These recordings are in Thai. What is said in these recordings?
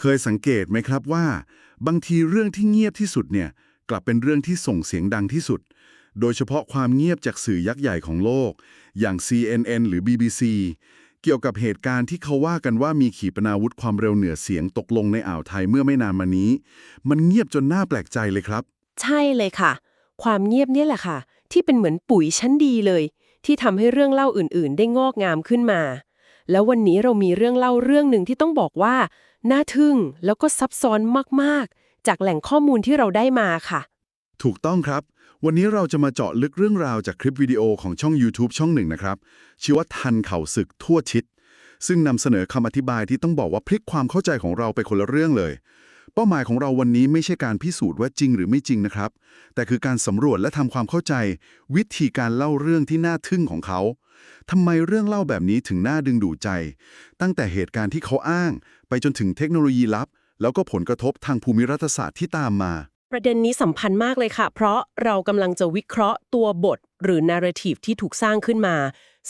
เคยสังเกตไหมครับว่า บางทีเรื่องที่เงียบที่สุดเนี่ยกลับเป็นเรื่องที่ส่งเสียงดังที่สุด โดยเฉพาะความเงียบจากสื่อยักษ์ใหญ่ของโลก อย่าง CNN หรือ BBC เกี่ยวกับเหตุการณ์ที่เขาว่ากันว่ามีขีปนาวุธความเร็วเหนือเสียงตกลงในอ่าวไทยเมื่อไม่นานมานี้ มันเงียบจนน่าแปลกใจเลยครับ ใช่เลยค่ะ ความเงียบเนี่ยแหละค่ะ ที่เป็นเหมือนปุ๋ยชั้นดีเลย ที่ทำให้เรื่องเล่าอื่น ๆ ได้งอกงามขึ้นมา แล้ววันนี้เรามีเรื่องเล่าเรื่องหนึ่งที่ต้องบอกว่า น่าทึ่งแล้วก็ซับซ้อนมากๆ จากแหล่งข้อมูลที่เราได้มาค่ะ ถูกต้องครับ วันนี้เราจะมาเจาะลึกเรื่องราวจากคลิปวิดีโอของช่อง YouTube ช่องหนึ่งนะครับชื่อว่าทันเข่าศึกทั่วชิด ซึ่งนำเสนอคำอธิบายที่ต้องบอกว่าพลิกความเข้าใจของเราไปคนละเรื่องเลย เป้าหมายของเราวันนี้ไม่ใช่การพิสูจน์ว่าจริงหรือไม่จริงนะครับ แต่คือการสำรวจและทำความเข้าใจ วิธีการเล่าเรื่องที่น่าทึ่งของเขาทำไมเรื่องเล่าแบบนี้ถึงน่าดึงดูดใจ ตั้งแต่เหตุการณ์ที่เขาอ้าง ไปจนถึงเทคโนโลยีลับ แล้วก็ผลกระทบทางภูมิรัฐศาสตร์ที่ตามมา ประเด็นนี้สำคัญมากเลยค่ะ เพราะเรากำลังจะวิเคราะห์ตัวบท หรือ narrative ที่ถูกสร้างขึ้นมา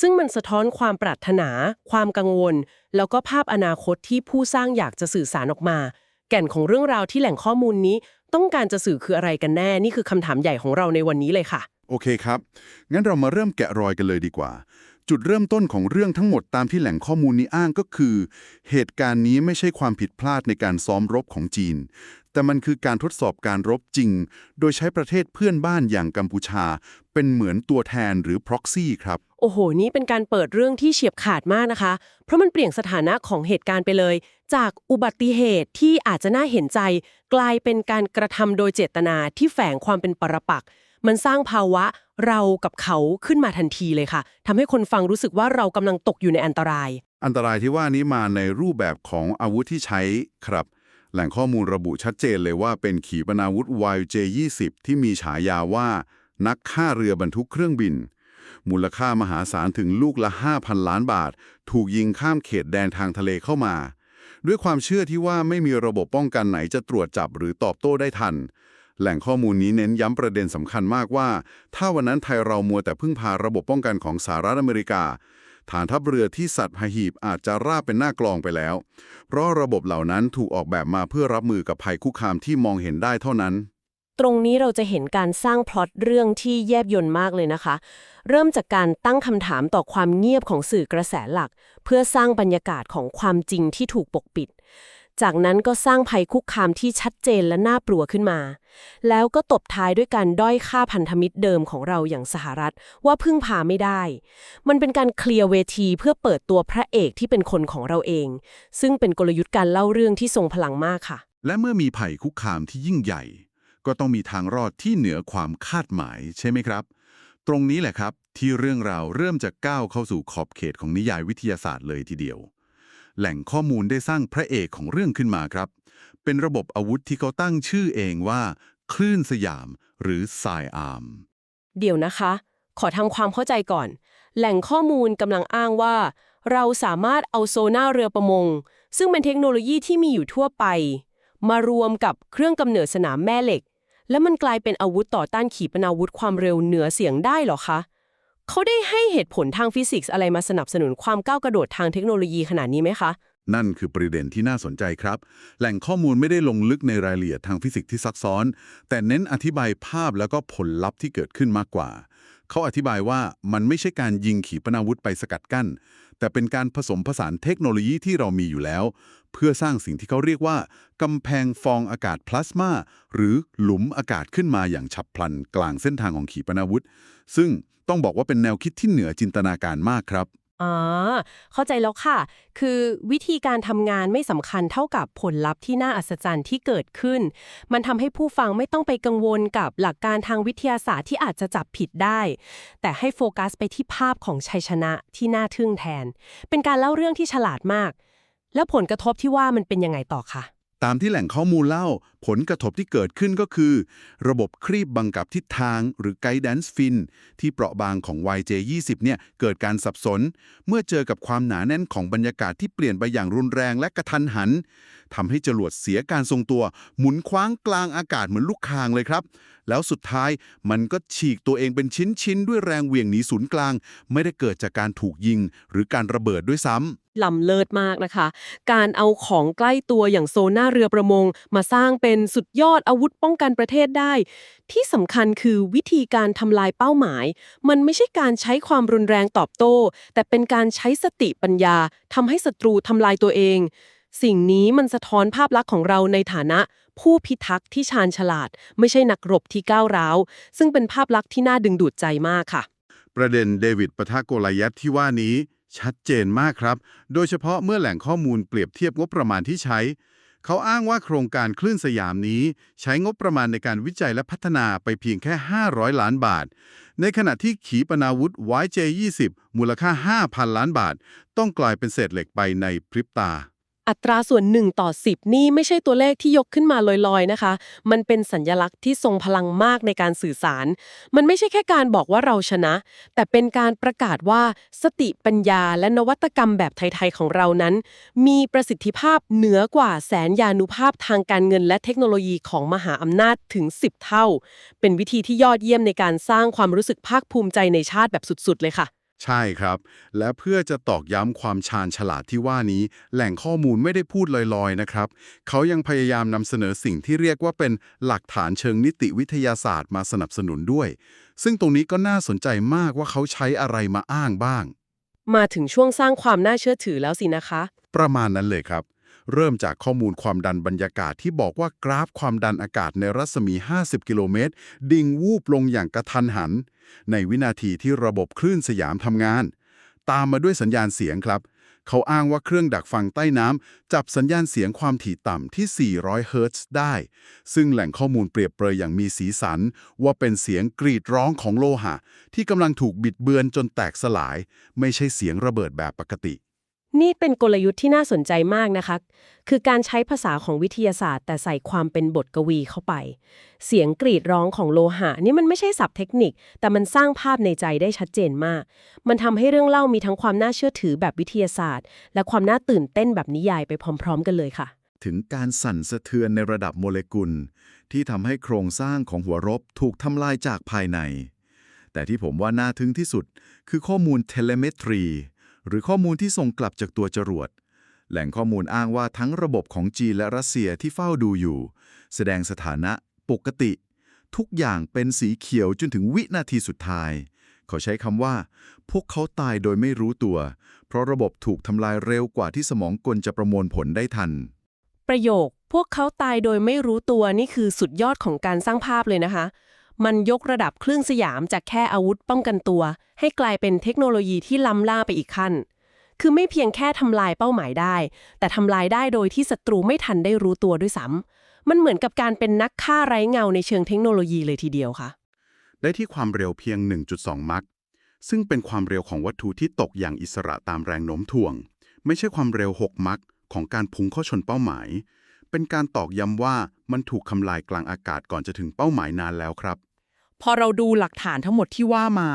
ซึ่งมันสะท้อนความปรารถนา ความกังวล แล้วก็ภาพอนาคตที่ผู้สร้างอยากจะสื่อสารออกมา แก่นของเรื่องราวที่แหล่งข้อมูลนี้ ต้องการจะสื่อคืออะไรกันแน่ นี่คือคำถามใหญ่ของเราในวันนี้เลยค่ะ โอเคครับ งั้นเรามาเริ่มแกะรอยกันเลยดีกว่า จุดเริ่มต้นของเรื่องทั้งหมดตามที่แหล่งข้อมูลนี้อ้างก็คือ เหตุการณ์นี้ไม่ใช่ความผิดพลาดในการซ้อมรบของจีน แต่มันคือการทดสอบการรบจริง โดยใช้ประเทศเพื่อนบ้านอย่างกัมพูชา เป็นเหมือนตัวแทนหรือ proxy ครับ อ้โห นี่เป็นการเปิดเรื่องที่เฉียบขาดมากนะคะ เพราะมันเปลี่ยนสถานะของเหตุการณ์ไปเลย จากอุบัติเหตุที่อาจจะน่าเห็นใจ กลายเป็นการกระทำโดยเจตนาที่แฝงความเป็นปรปักษ์มันสร้างภาวะเรากับเขาขึ้นมาทันทีเลยค่ะทำให้คนฟังรู้สึกว่าเรากำลังตกอยู่ในอันตราย อันตรายที่ว่านี้มาในรูปแบบของอาวุธที่ใช้ครับ แหล่งข้อมูลระบุชัดเจนเลยว่าเป็นขีปนาวุธ YJ-20 ที่มีฉายาว่า นักฆ่าเรือบรรทุกเครื่องบิน มูลค่ามหาศาลถึงลูกละ 5,000 ล้านบาท ถูกยิงข้ามเขตแดนทางทะเลเข้ามา ด้วยความเชื่อที่ว่าไม่มีระบบป้องกันไหนจะตรวจจับหรือตอบโต้ได้ทัน แหล่งข้อมูลนี้เน้นย้ำประเด็นสำคัญมากว่า ถ้าวันนั้นไทยเรามัวแต่พึ่งพาระบบป้องกันของสหรัฐอเมริกา ฐานทัพเรือที่สัตว์พหีบอาจจะราบเป็นหน้ากลองไปแล้ว เพราะระบบเหล่านั้นถูกออกแบบมาเพื่อรับมือกับภัยคุกคามที่มองเห็นได้เท่านั้น ตรงนี้เราจะเห็นการสร้างพล็อตเรื่องที่แยบยลมากเลยนะคะ เริ่มจากการตั้งคำถามต่อความเงียบของสื่อกระแสหลัก เพื่อสร้างบรรยากาศของความจริงที่ถูกปกปิด จากนั้นก็สร้างภัยคุกคามที่ชัดเจนและน่ากลัวขึ้นมา แล้วก็ตบท้ายด้วยการด้อยค่าพันธมิตรเดิมของเราอย่างสหรัฐว่าพึ่งพาไม่ได้ มันเป็นการเคลียร์เวทีเพื่อเปิดตัวพระเอกที่เป็นคนของเราเอง ซึ่งเป็นกลยุทธ์การเล่าเรื่องที่ทรงพลังมากค่ะ และเมื่อมีภัยคุกคามที่ยิ่งใหญ่ ก็ต้องมีทางรอดที่เหนือความคาดหมายใช่ไหมครับ ตรงนี้แหละครับที่เรื่องราวเริ่มจะก้าวเข้าสู่ขอบเขตของนิยายวิทยาศาสตร์เลยทีเดียว แหล่งข้อมูลได้สร้างพระเอกของเรื่องขึ้นมาครับ เป็นระบบอาวุธที่เขาตั้งชื่อเองว่า คลื่นสยาม หรือไซอาร์มเดี๋ยวนะคะ ขอทำความเข้าใจก่อน แหล่งข้อมูลกำลังอ้างว่า เราสามารถเอาโซน่าเรือประมง ซึ่งเป็นเทคโนโลยีที่มีอยู่ทั่วไป มารวมกับเครื่องกำเนิดสนามแม่เหล็ก แล้วมันกลายเป็นอาวุธต่อต้านขีปนาวุธความเร็วเหนือเสียงได้หรอคะ เขาได้ให้เหตุผลทางฟิสิกส์อะไรมาสนับสนุนความก้าวกระโดดทางเทคโนโลยีขนาดนี้ไหมคะ นั่นคือประเด็นที่น่าสนใจครับ แหล่งข้อมูลไม่ได้ลงลึกในรายละเอียดทางฟิสิกส์ที่ซับซ้อน แต่เน้นอธิบายภาพแล้วก็ผลลัพธ์ที่เกิดขึ้นมากกว่า เขาอธิบายว่ามันไม่ใช่การยิงขีปนาวุธไปสกัดกั้น แต่เป็นการผสมผสานเทคโนโลยีที่เรามีอยู่แล้ว เพื่อสร้างสิ่งที่เขาเรียกว่ากำแพงฟองอากาศพลาสมาหรือหลุมอากาศขึ้นมาอย่างฉับพลันกลางเส้นทางของขีปนาวุธ ซึ่งต้องบอกว่าเป็นแนวคิดที่เหนือจินตนาการมากครับ อ๋อ เข้าใจแล้วค่ะ คือวิธีการทำงานไม่สำคัญเท่ากับผลลัพธ์ที่น่าอัศจรรย์ที่เกิดขึ้น มันทำให้ผู้ฟังไม่ต้องไปกังวลกับหลักการทางวิทยาศาสตร์ที่อาจจะจับผิดได้ แต่ให้โฟกัสไปที่ภาพของชัยชนะที่น่าทึ่งแทน เป็นการเล่าเรื่องที่ฉลาดมาก แล้วผลกระทบที่ว่ามันเป็นยังไงต่อคะ ตามที่แหล่งข้อมูลเล่า ผลกระทบที่เกิดขึ้นก็คือ ระบบครีบบังกับทิศทางหรือ guidance fin ที่เปราะบางของ YJ20 เนี่ยเกิดการสับสน เมื่อเจอกับความหนาแน่นของบรรยากาศที่เปลี่ยนไปอย่างรุนแรงและกระทันหันทำให้จรวดเสียการทรงตัว หมุนคว้างกลางอากาศเหมือนลูกคางเลยครับ แล้วสุดท้ายมันก็ฉีกตัวเองเป็นชิ้นๆด้วยแรงเหวี่ยงหนีศูนย์กลาง ไม่ได้เกิดจากการถูกยิง หรือการระเบิดด้วยซ้ำ ล้ำเลิศมากนะคะ การเอาของใกล้ตัวอย่างโซน่าเรือประมง มาสร้างเป็นสุดยอดอาวุธป้องกันประเทศได้ ที่สำคัญคือวิธีการทำลายเป้าหมาย มันไม่ใช่การใช้ความรุนแรงตอบโต้ แต่เป็นการใช้สติปัญญาทำให้ศัตรูทำลายตัวเอง สิ่งนี้มันสะท้อนภาพลักษณ์ของเราในฐานะ ผู้พิทักษ์ที่ชาญฉลาด ไม่ใช่นักรบที่ก้าวร้าว ซึ่งเป็นภาพลักษณ์ที่น่าดึงดูดใจมากค่ะ ประเด็นเดวิดปะทะโกลายัตที่ว่านี้ ชัดเจนมากครับ โดยเฉพาะเมื่อแหล่งข้อมูลเปรียบเทียบงบประมาณที่ใช้ เขาอ้างว่าโครงการคลื่นสยามนี้ ใช้งบประมาณในการวิจัยและพัฒนาไปเพียงแค่ 500 ล้านบาท ในขณะที่ขีปนาวุธ YJ-20 มูลค่า 5,000 ล้านบาท ต้องกลายเป็นเศษเหล็กไปในพริบตา อัตราส่วน1ต่อ 10 นี่ไม่ใช่ตัวเลขที่ยกขึ้นมาลอยๆนะคะ มันเป็นสัญญลักษณ์ที่ทรงพลังมากในการสื่อสาร มันไม่ใช่แค่การบอกว่าเราชนะ แต่เป็นการประกาศว่าสติปัญญาและนวัตกรรมแบบไทยๆของเรานั้น มีประสิทธิภาพเหนือกว่าแสนยานุภาพทางการเงินและเทคโนโลยีของมหาอำนาจถึง 10 เท่า เป็นวิธีที่ยอดเยี่ยมในการสร้างความรู้สึกภาคภูมิใจในชาติแบบสุดๆ เลยค่ะ ใช่ครับ และเพื่อจะตอกย้ำความชาญฉลาดที่ว่านี้ แหล่งข้อมูลไม่ได้พูดลอยๆนะครับ เขายังพยายามนำเสนอสิ่งที่เรียกว่าเป็นหลักฐานเชิงนิติวิทยาศาสตร์มาสนับสนุนด้วย ซึ่งตรงนี้ก็น่าสนใจมากว่าเขาใช้อะไรมาอ้างบ้าง มาถึงช่วงสร้างความน่าเชื่อถือแล้วสินะคะ ประมาณนั้นเลยครับ เริ่มจากข้อมูลความดันบรรยากาศที่บอกว่ากราฟความดันอากาศในรัศมี 50 กิโลเมตร ดิ่งวูบลงอย่างกระทันหัน ในวินาทีที่ระบบคลื่นสยามทำงาน ตามมาด้วยสัญญาณเสียงครับ เขาอ้างว่าเครื่องดักฟังใต้น้ำจับสัญญาณเสียงความถี่ต่ำที่ 400 เฮิรตซ์ได้ ซึ่งแหล่งข้อมูลเปรียบเปรยอย่างมีสีสัน ว่าเป็นเสียงกรีดร้องของโลหะ ที่กำลังถูกบิดเบือนจนแตกสลาย ไม่ใช่เสียงระเบิดแบบปกติ นี่เป็นกลยุทธ์ที่น่าสนใจมากนะคะ คือการใช้ภาษาของวิทยาศาสตร์ แต่ใส่ความเป็นบทกวีเข้าไป เสียงกรีดร้องของโลหะ นี่มันไม่ใช่ศัพท์เทคนิค แต่มันสร้างภาพในใจได้ชัดเจนมาก มันทำให้เรื่องเล่ามีทั้งความน่าเชื่อถือแบบวิทยาศาสตร์ และความน่าตื่นเต้นแบบนิยายไปพร้อม ๆ กันเลยค่ะ ถึงการสั่นสะเทือนในระดับโมเลกุล ที่ทำให้โครงสร้างของหัวรบถูกทำลายจากภายใน แต่ที่ผมว่าน่าทึ่งที่สุด คือข้อมูลเทเลเมตรี หรือข้อมูลที่ส่งกลับจากตัวจรวด แหล่งข้อมูลอ้างว่าทั้งระบบของจีนและรัสเซียที่เฝ้าดูอยู่ แสดงสถานะปกติ ทุกอย่างเป็นสีเขียวจนถึงวินาทีสุดท้าย เขาใช้คำว่า พวกเขาตายโดยไม่รู้ตัว เพราะระบบถูกทำลายเร็วกว่าที่สมองกลจะประมวลผลได้ทัน ประโยค พวกเขาตายโดยไม่รู้ตัวนี่คือสุดยอดของการสร้างภาพเลยนะคะ มันยกระดับเครื่องสยามจากแค่อาวุธป้องกันตัว ให้กลายเป็นเทคโนโลยีที่ล้ำล่าไปอีกขั้น คือไม่เพียงแค่ทำลายเป้าหมายได้ แต่ทำลายได้โดยที่ศัตรูไม่ทันได้รู้ตัวด้วยซ้ำมันเหมือนกับการเป็นนักฆ่าไร้เงาในเชิงเทคโนโลยีเลยทีเดียวค่ะ ได้ที่ความเร็วเพียง 1.2 มัคซึ่งเป็นความเร็วของวัตถุที่ตกอย่างอิสระตามแรงโน้มถ่วง ไม่ใช่ความเร็ว 6 มัคของการพุ่งเข้าชนเป้าหมาย เป็นการตอกย้ำว่ามันถูกทำลายกลางอากาศก่อนจะถึงเป้าหมายนานแล้วครับ พอเราดูหลักฐานทั้งหมดที่ว่ามา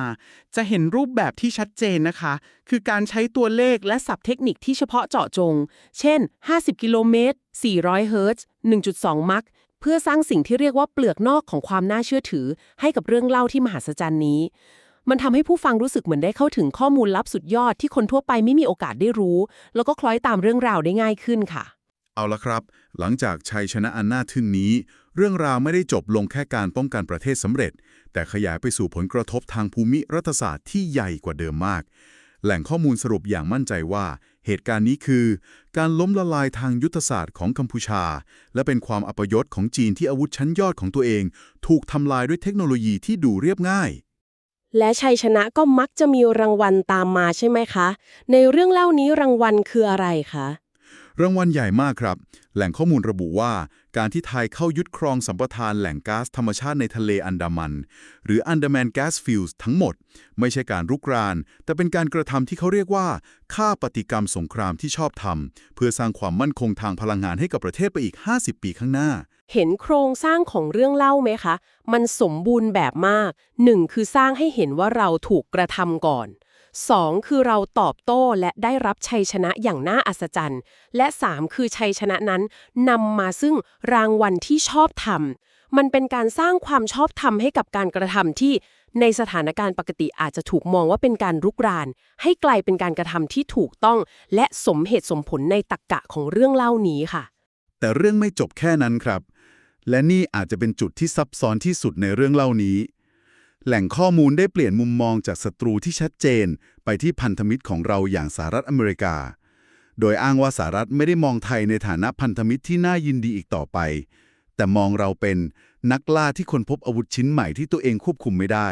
จะเห็นรูปแบบที่ชัดเจนนะคะ คือการใช้ตัวเลขและศัพท์เทคนิคที่เฉพาะเจาะจง เช่น 50 กิโลเมตร 400 เฮิรตซ์ 1.2 มัคเพื่อสร้างสิ่งที่เรียกว่าเปลือกนอกของความน่าเชื่อถือ ให้กับเรื่องเล่าที่มหัศจรรย์นี้ มันทำให้ผู้ฟังรู้สึกเหมือนได้เข้าถึงข้อมูลลับสุดยอดที่คนทั่วไปไม่มีโอกาสได้รู้ แล้วก็คล้อยตามเรื่องราวได้ง่ายขึ้นค่ะ เอาละครับ หลังจากชัยชนะอันน่าทึ่งนี้ เรื่องราวไม่ได้จบลงแค่การป้องกันประเทศสำเร็จ แต่ขยายไปสู่ผลกระทบทางภูมิรัฐศาสตร์ที่ใหญ่กว่าเดิมมาก แหล่งข้อมูลสรุปอย่างมั่นใจว่า เหตุการณ์นี้คือ การล้มละลายทางยุทธศาสตร์ของกัมพูชา และเป็นความอัปยศของจีนที่อาวุธชั้นยอดของตัวเอง ถูกทำลายด้วยเทคโนโลยีที่ดูเรียบง่ายและชัยชนะก็มักจะมีรางวัลตามมาใช่ไหมคะ ในเรื่องเล่านี้รางวัลคืออะไรคะ รางวัลใหญ่มากครับ แหล่งข้อมูลระบุว่า การที่ไทยเข้ายึดครองสัมปทานแหล่งก๊าซธรรมชาติในทะเลอันดามัน หรือ Andaman Gas Fields ทั้งหมด ไม่ใช่การรุกราน แต่เป็นการกระทำที่เขาเรียกว่า ค่าปฏิกรรมสงครามที่ชอบทำเพื่อสร้างความมั่นคงทางพลังงานให้กับประเทศไปอีก 50 ปีข้างหน้า เห็นโครงสร้างของเรื่องเล่าไหมคะ มันสมบูรณ์แบบมากหนึ่งคือสร้างให้เห็นว่าเราถูกกระทำก่อน สองคือเราตอบโต้และได้รับชัยชนะอย่างน่าอัศจรรย์ และสามคือชัยชนะนั้นนำมาซึ่งรางวัลที่ชอบทำมันเป็นการสร้างความชอบธรรมให้กับการกระทำที่ในสถานการณ์ปกติอาจจะถูกมองว่าเป็นการรุกราน ให้กลายเป็นการกระทำที่ถูกต้อง และสมเหตุสมผลในตรรกะของเรื่องเล่านี้ค่ะ แต่เรื่องไม่จบแค่นั้นครับ และนี่อาจจะเป็นจุดที่ซับซ้อนที่สุดในเรื่องเล่านี้ แหล่งข้อมูลได้เปลี่ยนมุมมองจากศัตรูที่ชัดเจน ไปที่พันธมิตรของเราอย่างสหรัฐอเมริกา โดยอ้างว่าสหรัฐไม่ได้มองไทยในฐานะพันธมิตรที่น่ายินดีอีกต่อไป แต่มองเราเป็นนักล่าที่คนพบอาวุธชิ้นใหม่ที่ตัวเองควบคุมไม่ได้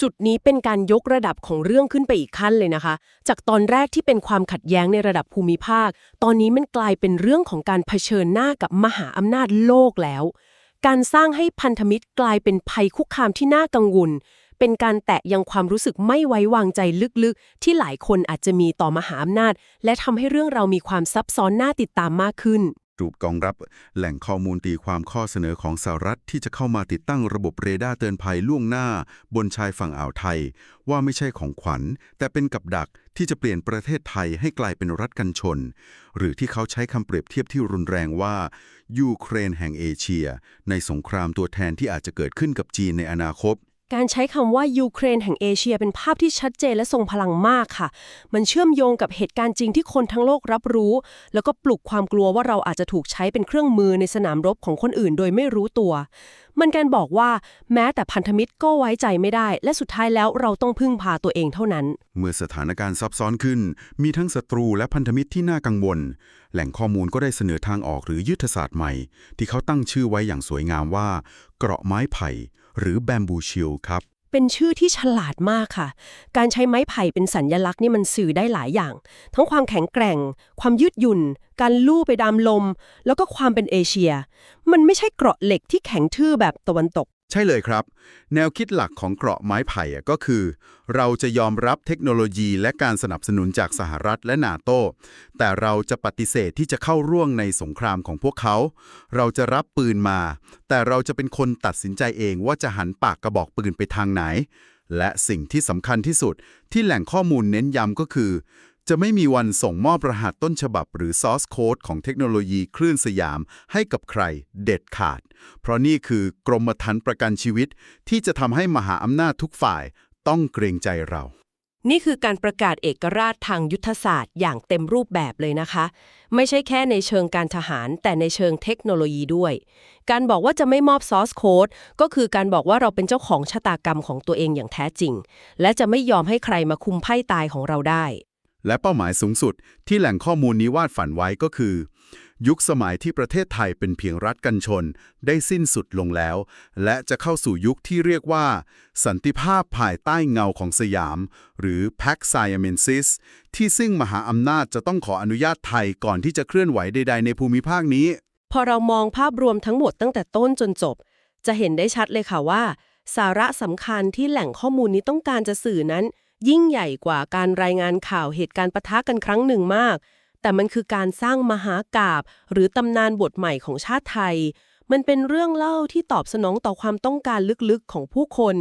จุดนี้เป็นการยกระดับของเรื่องขึ้นไปอีกขั้นเลยนะคะ จากตอนแรกที่เป็นความขัดแย้งในระดับภูมิภาค ตอนนี้มันกลายเป็นเรื่องของการเผชิญหน้ากับมหาอำนาจโลกแล้ว การสร้างให้พันธมิตรกลายเป็นภัยคุกคามที่น่ากังวล เป็นการแตะยังความรู้สึกไม่ไว้วางใจลึกๆ ที่หลายคนอาจจะมีต่อมหาอำนาจ และทำให้เรื่องเรามีความซับซ้อนน่าติดตามมากขึ้น รูปกองรับ แหล่งข้อมูลตีความข้อเสนอของสหรัฐที่จะเข้ามาติดตั้งระบบเรดาร์เตือนภัยล่วงหน้า บนชายฝั่งอ่าวไทย ว่าไม่ใช่ของขวัญ แต่เป็นกับดักที่จะเปลี่ยนประเทศไทยให้กลายเป็นรัฐกันชน หรือที่เขาใช้คำเปรียบเทียบที่รุนแรงว่า ยูเครนแห่งเอเชีย ในสงครามตัวแทนที่อาจจะเกิดขึ้นกับจีนในอนาคต การใช้คำว่ายูเครนแห่งเอเชียเป็นภาพที่ชัดเจนและทรงพลังมากค่ะ มันเชื่อมโยงกับเหตุการณ์จริงที่คนทั้งโลกรับรู้ แล้วก็ปลุกความกลัวว่าเราอาจจะถูกใช้เป็นเครื่องมือในสนามรบของคนอื่นโดยไม่รู้ตัว มันการบอกว่าแม้แต่พันธมิตรก็ไว้ใจไม่ได้ และสุดท้ายแล้วเราต้องพึ่งพาตัวเองเท่านั้น เมื่อสถานการณ์ซับซ้อนขึ้น มีทั้งศัตรูและพันธมิตรที่น่ากังวล แหล่งข้อมูลก็ได้เสนอทางออกหรือยุทธศาสตร์ใหม่ ที่เขาตั้งชื่อไว้อย่างสวยงามว่า เกราะไม้ไผ่ หรือแบมบูชิลครับ เป็นชื่อที่ฉลาดมากค่ะ การใช้ไม้ไผ่เป็นสัญญลักษณ์นี่มันสื่อได้หลายอย่าง ทั้งความแข็งแกร่ง ความยืดหยุ่น การลู่ไปดามลม แล้วก็ความเป็นเอเชีย มันไม่ใช่เกราะเหล็กที่แข็งทื่อแบบตะวันตก ใช่เลยครับ แนวคิดหลักของเกราะไม้ไผ่ก็คือ เราจะยอมรับเทคโนโลยีและการสนับสนุนจากสหรัฐและนาโต แต่เราจะปฏิเสธที่จะเข้าร่วงในสงครามของพวกเขา เราจะรับปืนมา แต่เราจะเป็นคนตัดสินใจเองว่าจะหันปากกระบอกปืนไปทางไหน และสิ่งที่สำคัญที่สุดที่แหล่งข้อมูลเน้นย้ำก็คือ จะไม่มีวันส่งมอบรหัสต้นฉบับหรือ source code ของเทคโนโลยีคลื่นสยามให้กับใครเด็ดขาด เพราะนี่คือกรมธรรม์ประกันชีวิต ที่จะทำให้มหาอำนาจทุกฝ่ายต้องเกรงใจเรา นี่คือการประกาศเอกราชทางยุทธศาสตร์อย่างเต็มรูปแบบเลยนะคะ ไม่ใช่แค่ในเชิงการทหาร แต่ในเชิงเทคโนโลยีด้วย การบอกว่าจะไม่มอบซอสโค้ดก็คือการบอกว่าเราเป็นเจ้าของชะตากรรมของตัวเองอย่างแท้จริง และจะไม่ยอมให้ใครมาคุมไพ่ตายของเราได้ และเป้าหมายสูงสุดที่แหล่งข้อมูลนี้วาดฝันไว้ก็คือ ยุคสมัยที่ประเทศไทยเป็นเพียงรัฐกันชน ได้สิ้นสุดลงแล้ว และจะเข้าสู่ยุคที่เรียกว่า สันติภาพภายใต้เงาของสยาม หรือ Pax Siamensis ที่ซึ่งมหาอำนาจจะต้องขออนุญาตไทยก่อนที่จะเคลื่อนไหวใดๆในภูมิภาคนี้ พอเรามองภาพรวมทั้งหมดตั้งแต่ต้นจนจบ จะเห็นได้ชัดเลยค่ะว่า สาระสำคัญที่แหล่งข้อมูลนี้ต้องการจะสื่อนั้น ยิ่งใหญ่กว่าการรายงานข่าวเหตุการณ์ปะทะกันครั้งหนึ่งมาก แต่มันคือการสร้างมหากาบหรือตำนานบทใหม่ของชาติไทย มันเป็นเรื่องเล่าที่ตอบสนองต่อความต้องการลึกๆของผู้คน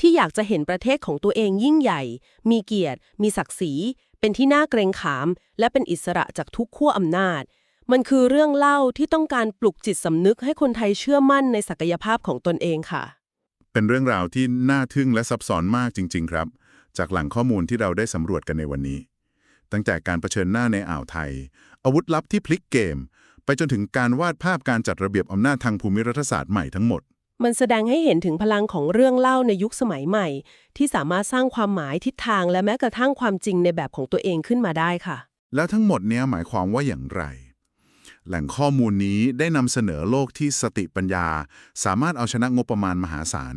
ที่อยากจะเห็นประเทศของตัวเองยิ่งใหญ่ มีเกียรติ มีศักดิ์ศรี เป็นที่น่าเกรงขาม และเป็นอิสระจากทุกขั้วอำนาจ มันคือเรื่องเล่าที่ต้องการปลุกจิตสำนึกให้คนไทยเชื่อมั่นในศักยภาพของตนเองค่ะ เป็นเรื่องราวที่น่าทึ่งและซับซ้อนมากจริง ๆ ครับ จากหลังข้อมูลที่เราได้สำรวจกันในวันนี้ ตั้งแต่การเผชิญหน้าในอ่าวไทย อาวุธลับที่พลิกเกม ไปจนถึงการวาดภาพการจัดระเบียบอำนาจทางภูมิรัฐศาสตร์ใหม่ทั้งหมด มันแสดงให้เห็นถึงพลังของเรื่องเล่าในยุคสมัยใหม่ ที่สามารถสร้างความหมายทิศทางและแม้กระทั่งความจริงในแบบของตัวเองขึ้นมาได้ค่ะ แล้วทั้งหมดเนี้ยหมายความว่าอย่างไรแหล่งข้อมูลนี้ได้นำเสนอโลกที่สติปัญญา สามารถเอาชนะงบประมาณมหาศาล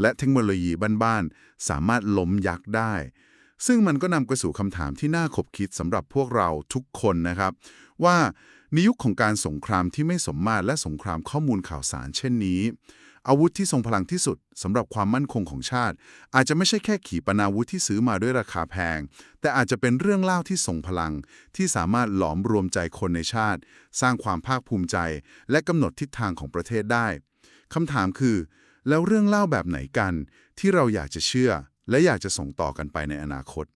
และเทคโนโลยีบ้านๆ สามารถล้มยักษ์ได้ ซึ่งมันก็นำไปสู่คำถามที่น่าขบคิดสำหรับพวกเราทุกคนนะครับ ว่าในยุคของการสงครามที่ไม่สมมาตรและสงครามข้อมูลข่าวสารเช่นนี้ อาวุธที่ทรงพลังที่สุดสำหรับความมั่นคงของชาติ อาจจะไม่ใช่แค่ขีปนาวุธที่ซื้อมาด้วยราคาแพง แต่อาจจะเป็นเรื่องเล่าที่ทรงพลัง ที่สามารถหลอมรวมใจคนในชาติ สร้างความภาคภูมิใจ และกำหนดทิศทางของประเทศได้คำถามคือ แล้วเรื่องเล่าแบบไหนกันที่เราอยากจะเชื่อ และอยากจะส่งต่อกันไปในอนาคต